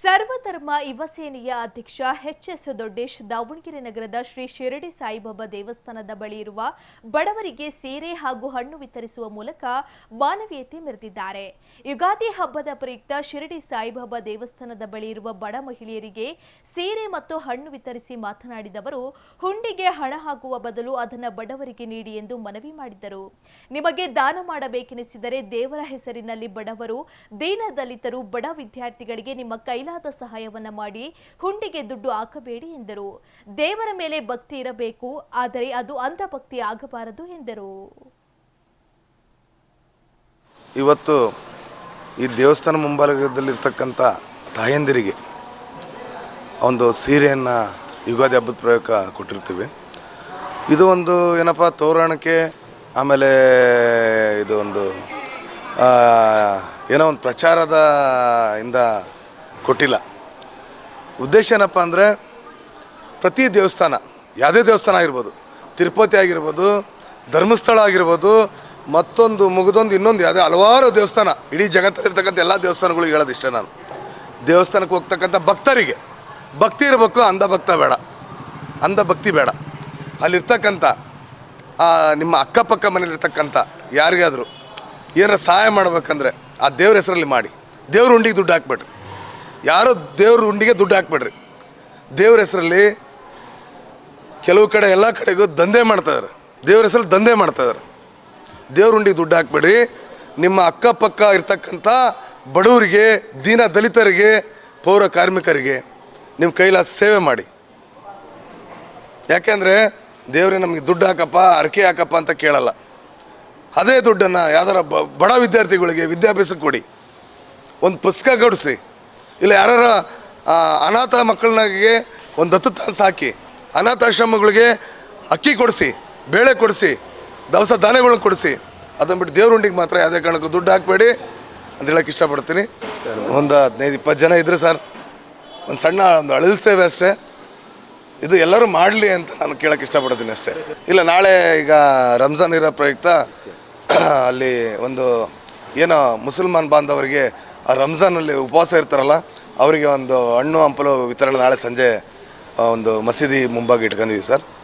ಸರ್ವಧರ್ಮ ಯುವ ಸೇನೆಯ ಅಧ್ಯಕ್ಷ ಎಚ್ ಎಸ್ ದೊಡ್ಡೇಶ್ ದಾವಣಗೆರೆ ನಗರದ ಶ್ರೀ ಶಿರಡಿ ಸಾಯಿಬಾಬಾ ದೇವಸ್ಥಾನದ ಬಳಿ ಇರುವ ಬಡವರಿಗೆ ಸೀರೆ ಹಾಗೂ ಹಣ್ಣು ವಿತರಿಸುವ ಮೂಲಕ ಮಾನವೀಯತೆ ಮೆರೆದಿದ್ದಾರೆ. ಯುಗಾದಿ ಹಬ್ಬದ ಪ್ರಯುಕ್ತ ಶಿರಡಿ ಸಾಯಿಬಾಬಾ ದೇವಸ್ಥಾನದ ಬಳಿ ಇರುವ ಬಡ ಮಹಿಳೆಯರಿಗೆ ಸೀರೆ ಮತ್ತು ಹಣ್ಣು ವಿತರಿಸಿ ಮಾತನಾಡಿದವರು ಹುಂಡಿಗೆ ಹಣ ಹಾಕುವ ಬದಲು ಅದನ್ನು ಬಡವರಿಗೆ ನೀಡಿ ಎಂದು ಮನವಿ ಮಾಡಿದರು ನಿಮಗೆ ದಾನ ಮಾಡಬೇಕೆನಿಸಿದರೆ ದೇವರ ಹೆಸರಿನಲ್ಲಿ ಬಡವರು ದೀನ ದಲಿತರು ಬಡ ವಿದ್ಯಾರ್ಥಿಗಳಿಗೆ ನಿಮ್ಮ ಕೈಲಾದ ಸಹಾಯವನ್ನ ಮಾಡಿ ಹುಂಡಿಗೆ ದುಡ್ಡು ಹಾಕಬೇಡಿ ಎಂದರು. ದೇವರ ಮೇಲೆ ಭಕ್ತಿ ಇರಬೇಕು, ಆದರೆ ಅದು ಅಂಧಭಕ್ತಿ ಆಗಬಾರದು ಎಂದರು. ಇವತ್ತು ಈ ದೇವಸ್ಥಾನ ಮುಂಭಾಗದಲ್ಲಿರ್ತಕ್ಕಂಥ ತಾಯಂದಿರಿಗೆ ಒಂದು ಸೀರೆಯನ್ನು ಯುಗಾದಿ ಹಬ್ಬದ ಪ್ರಯೋಗ ಕೊಟ್ಟಿರ್ತೀವಿ. ಇದು ಒಂದು ಏನಪ್ಪ, ತೋರಣಕ್ಕೆ ಆಮೇಲೆ ಇದು ಒಂದು ಏನೋ ಒಂದು ಪ್ರಚಾರದ ಇಂದ ಕೊಟ್ಟಿಲ್ಲ. ಉದ್ದೇಶ ಏನಪ್ಪ ಅಂದರೆ ಪ್ರತಿ ದೇವಸ್ಥಾನ, ಯಾವುದೇ ದೇವಸ್ಥಾನ ಆಗಿರ್ಬೋದು, ತಿರುಪತಿ ಆಗಿರ್ಬೋದು, ಧರ್ಮಸ್ಥಳ ಆಗಿರ್ಬೋದು, ಮತ್ತೊಂದು ಮುಗಿದೊಂದು ಇನ್ನೊಂದು ಯಾವುದೇ ಹಲವಾರು ದೇವಸ್ಥಾನ, ಇಡೀ ಜಗತ್ತಲ್ಲಿರ್ತಕ್ಕಂಥ ಎಲ್ಲ ದೇವಸ್ಥಾನಗಳಿಗೆ ಹೇಳೋದಿಷ್ಟೇ ನಾನು. ದೇವಸ್ಥಾನಕ್ಕೆ ಹೋಗ್ತಕ್ಕಂಥ ಭಕ್ತರಿಗೆ, ಭಕ್ತಿ ಇರಬೇಕು, ಅಂಧ ಭಕ್ತ ಬೇಡ. ಅಂಧ ಭಕ್ತಿ ಬೇಡ. ಅಲ್ಲಿರ್ತಕ್ಕಂಥ ನಿಮ್ಮ ಅಕ್ಕಪಕ್ಕ ಮನೇಲಿರ್ತಕ್ಕಂಥ ಯಾರಿಗಾದರೂ ಏನಾರ ಸಹಾಯ ಮಾಡ್ಬೇಕಂದ್ರೆ ಆ ದೇವ್ರ ಹೆಸರಲ್ಲಿ ಮಾಡಿ. ದೇವ್ರ ಉಂಡಿಗೆ ದುಡ್ಡು ಹಾಕ್ಬೇಡ್ರಿ ಯಾರೋ ದೇವ್ರ ಉಂಡಿಗೆ ದುಡ್ಡು ಹಾಕ್ಬೇಡ್ರಿ. ದೇವ್ರ ಹೆಸರಲ್ಲಿ ಕೆಲವು ಕಡೆ ಎಲ್ಲ ಕಡೆಗೂ ದಂಧೆ ಮಾಡ್ತಾಯಿದ್ದಾರೆ ದೇವ್ರ ಹೆಸರಲ್ಲಿ ದಂಧೆ ಮಾಡ್ತಾಯಿದ್ದಾರೆ ದೇವ್ರ ಉಂಡಿಗೆ ದುಡ್ಡು ಹಾಕ್ಬೇಡ್ರಿ. ನಿಮ್ಮ ಅಕ್ಕಪಕ್ಕ ಇರ್ತಕ್ಕಂಥ ಬಡವರಿಗೆ, ದೀನ ದಲಿತರಿಗೆ, ಪೌರ ಕಾರ್ಮಿಕರಿಗೆ ನಿಮ್ಮ ಕೈಲ ಸೇವೆ ಮಾಡಿ. ಯಾಕೆಂದರೆ ದೇವರೇ ನಮಗೆ ದುಡ್ಡು ಹಾಕಪ್ಪ ಅರಕೆ ಹಾಕಪ್ಪ ಅಂತ ಕೇಳಲ್ಲ. ಅದೇ ದುಡ್ಡನ್ನು ಯಾವ್ದಾರ ಬಡ ವಿದ್ಯಾರ್ಥಿಗಳಿಗೆ ವಿದ್ಯಾಭ್ಯಾಸಕ್ಕೆ ಕೊಡಿ. ಒಂದು ಪುಸ್ತಕ ಕೊಡಿಸಿ. ಇಲ್ಲ ಯಾರ ಅನಾಥ ಮಕ್ಕಳನ್ನಾಗೆ ಒಂದು ದತ್ತು ಸಾಕಿ ಅನಾಥಾಶ್ರಮಗಳಿಗೆ ಅಕ್ಕಿ ಕೊಡಿಸಿ, ಬೇಳೆ ಕೊಡಿಸಿ, ದವಸ ಧಾನ್ಯಗಳನ್ನ ಕೊಡಿಸಿ, ಅದನ್ನು ಬಿಟ್ಟು ದೇವ್ರ ಉಂಡಿಗೆ ಮಾತ್ರ ಯಾವುದೇ ಕಾರಣಕ್ಕೂ ದುಡ್ಡು ಹಾಕಬೇಡಿ ಅಂತ ಹೇಳಕ್ಕೆ ಇಷ್ಟಪಡ್ತೀನಿ. ಒಂದು ಹದಿನೈದು, ಇಪ್ಪತ್ತು ಜನ ಇದ್ದರೆ ಸರ್, ಒಂದು ಸಣ್ಣ ಒಂದು ಅಳಲ್ ಸೇವೆ ಅಷ್ಟೇ. ಇದು ಎಲ್ಲರೂ ಮಾಡಲಿ ಅಂತ ನಾನು ಕೇಳೋಕ್ಕೆ ಇಷ್ಟಪಡ್ತೀನಿ ಅಷ್ಟೇ. ಇಲ್ಲ, ನಾಳೆ ಈಗ ರಂಜಾನ್ ಇರೋ ಪ್ರಯುಕ್ತ, ಅಲ್ಲಿ ಒಂದು ಏನೋ ಮುಸಲ್ಮಾನ್ ಬಾಂಧವರಿಗೆ ರಂಜಾನಲ್ಲಿ ಉಪವಾಸ ಇರ್ತಾರಲ್ಲ, ಅವರಿಗೆ ಒಂದು ಹಣ್ಣು ಹಂಪಲು ವಿತರಣೆ ನಾಳೆ ಸಂಜೆ ಒಂದು ಮಸೀದಿ ಮುಂಭಾಗ ಇಟ್ಕೊಂಡಿದ್ದೀವಿ ಸರ್.